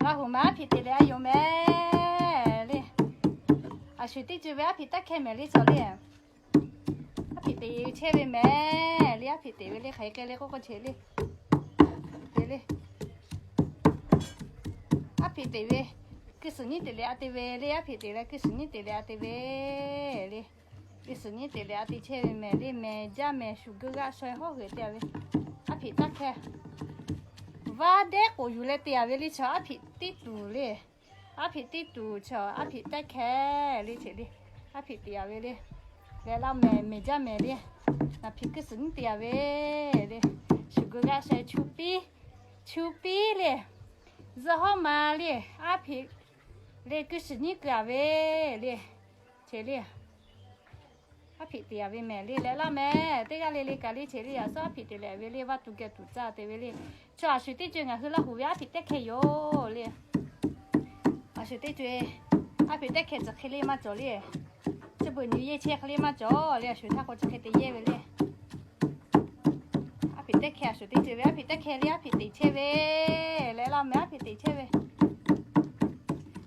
阿胡妈，皮蒂咧又买哩，阿水弟做位阿皮打开门哩做哩，阿皮蒂切位买哩阿皮蒂位哩开开哩，我个切哩，切哩，阿皮蒂位，给是你得俩的位哩阿皮蒂位，给是你得俩的位哩，给是你得俩的切位买哩买家买水果个，选好回家位，阿皮打开。Vadek oyule teavele che apit ti tule, apit ti tule che 位的，是个个小丘比，丘比 chele, 阿皮来个 teavele. อผิดเดียวิแม่ลีเลยละแม่ตีกันเลยกันเลยเฉลี่ยซอผิดเลยเวลีว่าตุกเกตุจ้าเตเวลีชัวชุดที่จงอะคือละหูยาผิดเด็กเขยอเลยอาสุดที่จงอะผิดเด็กเขยจะเขลีมาจ่อเลยจะเป็นยูเย่เชี่ยเขลีมาจ่อเลยชุดถ้าก็จะเขยตีเย่ไปเลยอะผิดเด็กเขยสุดที่จึงอะผิดเด็กเขยเลยอะผิดตีเชเวแลยละแม่ผิดตีเชเว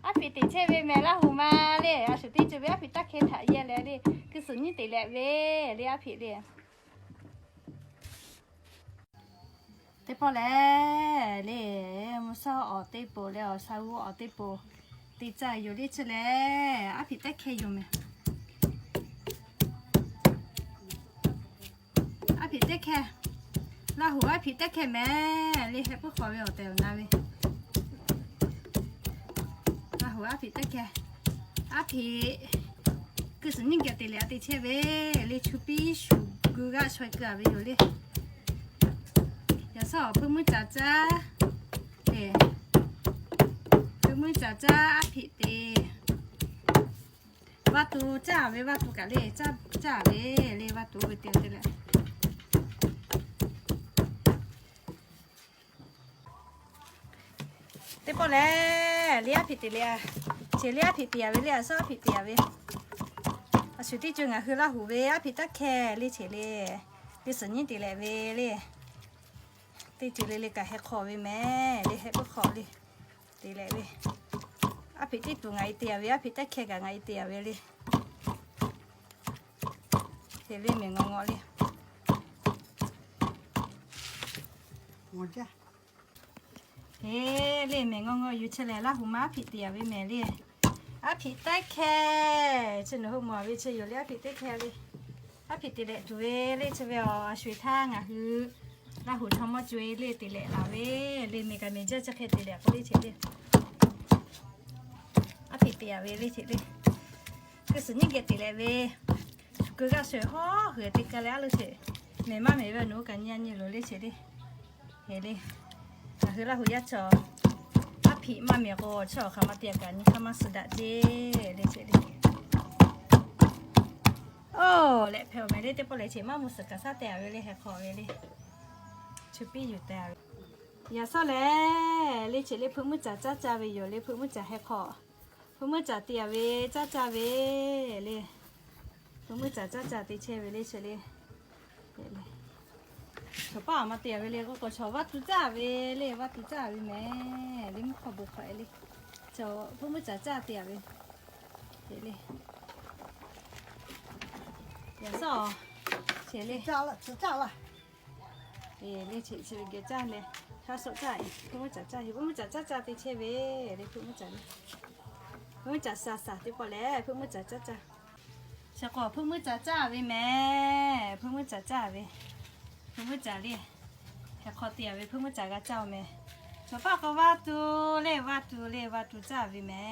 อะผิดตีเชเวแม่ละหูมาเลยอาสุดที่จึงอะผิดตะเขยถ่ายเย่เลยดิ 时候喷喷渣渣，对，喷喷渣渣阿皮的，挖土渣喂挖土个嘞，渣渣喂嘞挖土喂掉的嘞。对不嘞？你阿皮的嘞，这里阿皮的喂，你阿说阿皮的喂，啊，兄弟就爱喝拉胡喂，阿皮 cứ sinh những cái tiền lẻ tiền chơi về lấy chú bi chú cứ gã xoay cả về rồi đi giờ sao bơm mới cha, chả để bơm mới chả chả thịt để vắt tu chả về vắt tu cả lệ chả chả về lấy vắt tu cái tiền tiền lẻ tiếp bỏ lẹ lia thịt tiền lẻ chỉ lia thịt tiền với lia sao thịt tiền với ผิดแต่แค่กะไงเตียเว้ยเลยเฮ้ยเว้ยแม่งงอๆเลยหมดจ้ะเฮ้ยเลยแม่งงอๆอยู่เฉลยละหูมาผิดเตียเว้ยแม่เลยอาผิดแต่แค่ฉันหัวหมอเว้ยเฉยอยู่เลยอาผิดแต่แค่เลยอาผิดตีเลยตัวเว้ยเลยเฉยเอาช่วยทางอะคือ là hụt อาผิดได้แค่ฉันหัวหมอวิเชียอยู่เลยอาผิดได้แค่เลยอาผิดติเละจุ้ยเลยเชียวอาช่วยทางอะคือลาหุ่นทำมาจุ้ยเลยติเละลาเวเลยมีการเมจเจอร์จะแค่ติเละก็ได้เชียวอาผิดติอาเวเลยเชียวเลยก็สัญญาเกติเละเวก็ก็สวยห่อหือติกันแล้วเลยเชียวไม่มาไม่แบบหนูกันยันยี่หลุดเลยเชียวเลยเฮ้ยเลยคือลาหุ่นยัดจอ về đi ชุปี้อยู่แต่อย่าซ่อแหล้เลยเฉลี่ยพึ่งมือจ่าจ้าจ้าเวอยู่เลยพึ่งมือจ่าให้คอพึ่งมือจ่าเตียเวจ้าจ้าเวเลยพึ่งมือจ่าจ้าจ้าตีเชเวเลยเฉลี่ยเลยชาวป้ามาเตียเวเลยก็ก็ชาวว่าตุจ้าเวเลยว่าตุจ้าเวแม่เลยไม่ขอบุกใครเลยชาวพึ่งมือจ่าจ้าเตียเวเลยอย่าซ่อเฉลี่ย 炸了，吃炸了。 เอ๊ะนี่ชิชิเกจ้าเลย ถ้าสดใจเพิ่งมาจัดจ้าอยู่เพิ่งมาจัดจ้าจ้าติเชเวเลยเพิ่งมาจัดเพิ่งมาจัดซาซาติพอแล้วเพิ่งมาจัดจ้าจ้าชะกอเพิ่งมาจัดจ้า เพิ่งมาจัดจ้าเว้เพิ่าเลยแค่ขอเตียเว้เพิ่งมาจัดกับเจ้าแม่ชาวบ้านก็ว่าตูเลยว่าตูเลยว่าตูจ้าเว้แม่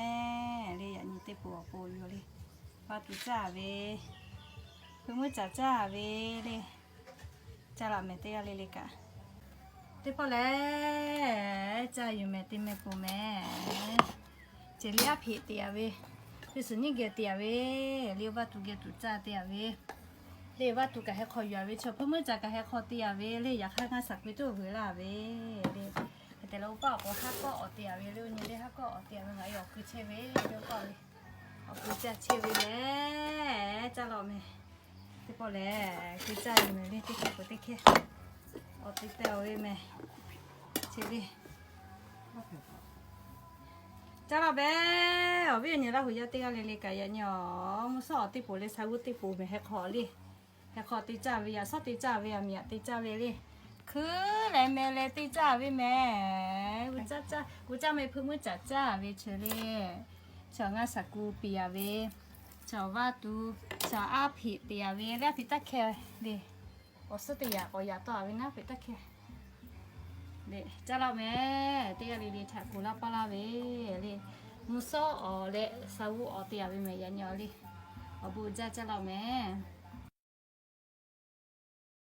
เลยอย่างนี้เตปัวปัวอยู่เลยว่าตูจ้าเว้เพิ่งมาจัดจ้าเว้เลยจ้าละแม่เตียเลยเลยกะเตี้ยพอแล้วจ้าอยู่แม่ติแม่ปูแม่เจลียผิดเตียเว้คือสุนี่เกเตียเว้เรียกว่าตุเกตุจ้าเตียเว้ เรียกว่าตุกะให้คอยอยู่เวชอเพิ่มมือจากะให้คอเตียเวเลยอยากให้งานสักไปตัวเวลาเวเลยแต่เราบอกว่าฮักก็ออเตียเวเรื่องนี้เลยฮักก็ออเตียเว้ไงออกคือเชเวเดี๋ยวก่อนเลยออกคือจะเชเวแล้วจ้าละแม่ tiếp bỏ lẽ cái chai này đi tiếp của tiếp kia ở tiếp theo đi mẹ chị đi จ้าเราเบ้อวิ่งเนี่ยเราหัวยาตีกันเลยๆกันยันยอมุสอติปูเลยสาวุติปูไม่ให้ขอเลย แล้วขอติจาเวียซอติจาเวียเมียติจาเวลีคือไหนเมเลยติจาวิแม่กูจ้าจ้ากูจ้าไม่พึ่งมือจ้าจ้าเวเชเล่ชาวงาสกูปียเวชาวว่าตูชาวอาผิเตียเวแล้วผิตาแค่เดิโอสติยาโอยาต่อเวนะผิตาแค่เดจ้าเราแม่เตียลีลีแทกูลาปลาเวลีมุโซออเลสาวุออเตียเวแม่ยันยอลีอบูจ้าจ้าเราแม่